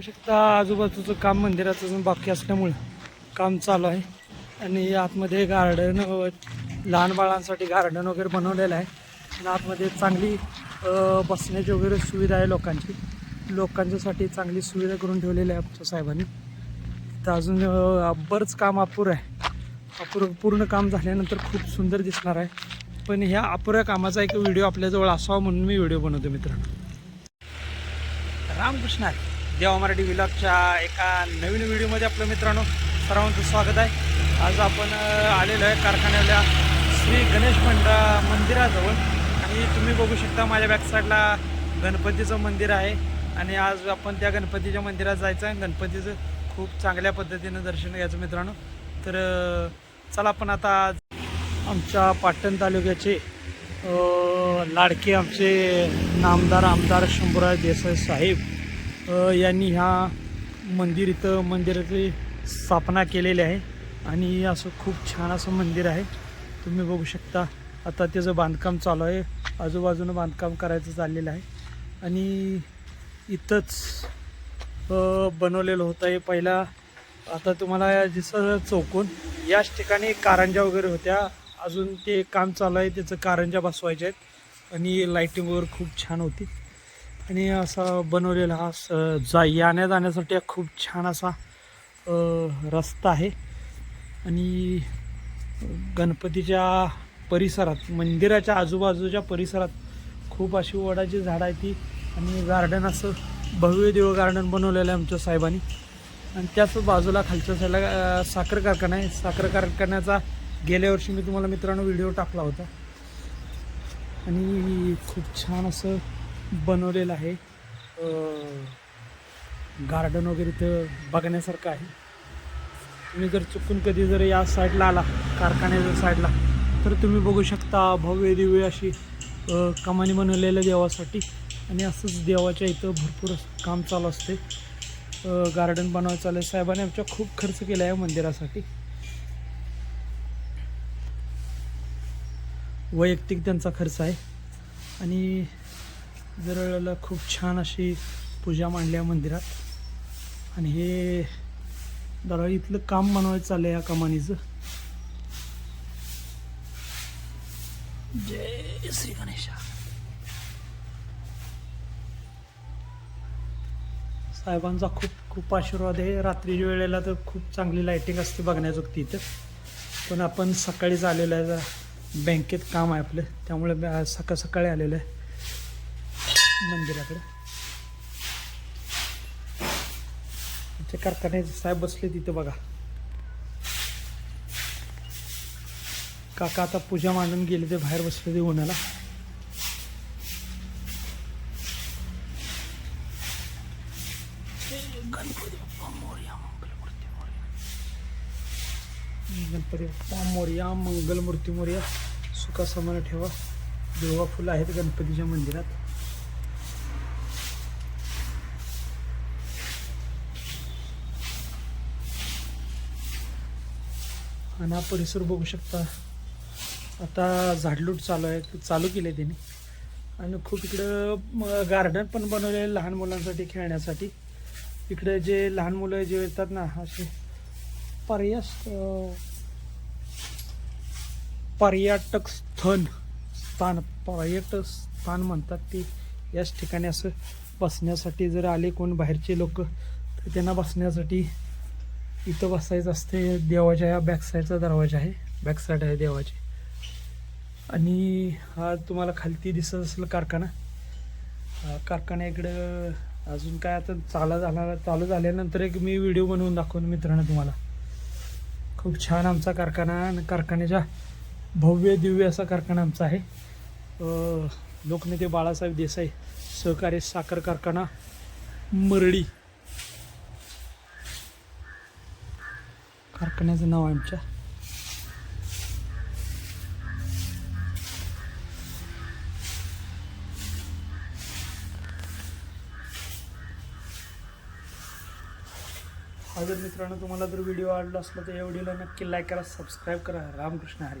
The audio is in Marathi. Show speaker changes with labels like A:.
A: बघू शकता आजूबाजूचं काम मंदिराचं अजून बाकी असल्यामुळं काम चालू आहे. आणि आतमध्ये गार्डन लहान बाळांसाठी गार्डन वगैरे बनवलेलं आहे. आणि आतमध्ये चांगली बसण्याची वगैरे सुविधा आहे लोकांची. लोकांच्यासाठी चांगली सुविधा करून ठेवलेली आहे आमच्या साहेबांनी. तर अजून बरंच काम अपुरं आहे. अपुरं पूर्ण काम झाल्यानंतर खूप सुंदर दिसणार आहे. पण ह्या अपुऱ्या कामाचा एक व्हिडिओ आपल्याजवळ असावा म्हणून मी व्हिडिओ बनवतो मित्रांनो. रामकृष्ण आहे. देवा मराठी विलॉगच्या एका नवीन व्हिडिओमध्ये आपलं मित्रांनो सर्वांचं स्वागत आहे. आज आपण आलेलो आहे कारखान्याला श्री गणेश मंडळ मंदिराजवळ. आणि तुम्ही बघू शकता माझ्या बॅक साईडला गणपतीचं मंदिर आहे. आणि आज आपण त्या गणपतीच्या मंदिरात जायचं आहे. गणपतीचं खूप चांगल्या पद्धतीनं दर्शन घ्यायचं मित्रांनो. तर चला आपण आता आज आमच्या पाटण तालुक्याचे लाडके आमचे नामदार आमदार शंभूराज देसाई साहेब यांनी ह्या मंदिर इथं मंदिराची स्थापना केलेली आहे आणि असं खूप छान असं मंदिर आहे. तुम्ही बघू शकता आता त्याचं बांधकाम चालू आहे. आजूबाजूनं बांधकाम करायचं चाललेलं आहे. आणि इथंच बनवलेलं होतं हे पहिला आता तुम्हाला जसं चौकून. याच ठिकाणी कारंजा वगैरे होत्या. अजून ते काम चालू आहे त्याचं कारंजा बसवायचे आहेत. आणि लाईटिंग वगैरे खूप छान होती. आणि असा बनवलेला हा स- जा येण्या जाण्यासाठी खूप छान असा रस्ता आहे. आणि गणपतीच्या परिसरात मंदिराच्या आजूबाजूच्या परिसरात खूप अशी वडाची झाडं आहे ती. आणि गार्डन असं भव्य देव गार्डन बनवलेलं आहे आमच्या साहेबांनी. आणि त्याच बाजूला खालच्या साईडला साखर कारखाना आहे. साखर कारखान्याचा गेल्या वर्षी मी तुम्हाला मित्रांनो व्हिडिओ टाकला होता. आणि खूप छान असं बनवलेलं आहे. गार्डन वगैरे इथं बघण्यासारखं आहे. तुम्ही जर चुकून कधी जर या साईडला आला कारखान्याच्या साईडला तर तुम्ही बघू शकता भव्य दिव्य अशी कमानी बनवलेल्या देवासाठी. आणि असंच देवाच्या इथं भरपूर काम चालू असते. गार्डन बनवायचं चालू आहे साहेबांनी आमच्या खूप खर्च केला आहे मंदिरासाठी. वैयक्तिक त्यांचा खर्च आहे. आणि जर खूप छान अशी पूजा मांडली आहे मंदिरात. आणि हे जरा इथलं काम बनवायचं चाललं आहे या कमानीचं. जय श्री गणेशा. साहेबांचा खूप खूप आशीर्वाद आहे. रात्रीच्या वेळेला तर खूप चांगली लाईटिंग असते बघण्याजोगती इथं. पण आपण सकाळीच आलेलो आहे जरा बँकेत काम आहे आपलं. त्यामुळे आज सकाळ सकाळी आलेलं आहे. मंदिराकडे. आमचे कारखाने साहेब बसले तिथे बघा. काका आता पूजा मांडून गेले ते बाहेर बसले ते उन्हाला गणपती बाप्पा मोरया मंगल मूर्ती मोर्या सुखा समान ठेवा. देवा फुलं आहेत गणपतीच्या मंदिरात. आणि हा परिसर बघू शकता. आता झाडलूट चालू आहे चालू केलं आहे त्यांनी. आणि खूप इकडं गार्डन पण बनवले आहे लहान मुलांसाठी खेळण्यासाठी. इकडे जे लहान मुलं जे येतात ना असे पर्यास पर्यटक स्थन स्थान पर्यटक स्थान म्हणतात ते. याच ठिकाणी असं बसण्यासाठी जर आले कोण बाहेरचे लोक तर त्यांना बसण्यासाठी इथं बसायचं असते देवाच्या ह्या बॅक साईडचा दरवाजा आहे. बॅक साईड आहे देवाची. आणि हा तुम्हाला खालती दिसत असेल कारखाना. कारखाना इकडं अजून काय आता चाला झाला चालू झाल्यानंतर एक मी व्हिडिओ बनवून दाखवून मित्रांनो तुम्हाला. खूप छान आमचा कारखाना आणि कारखान्याच्या भव्य दिव्य असा कारखाना आमचा आहे. लोकनेते बाळासाहेब देसाई सहकारी साखर कारखाना मरडी. कारखान्याचं नाव आहे आमच्या. हा जर मित्रांनो तुम्हाला जर व्हिडिओ आवडला असला तर या व्हिडिओला नक्की लाईक करा सबस्क्राईब करा. रामकृष्ण हरी.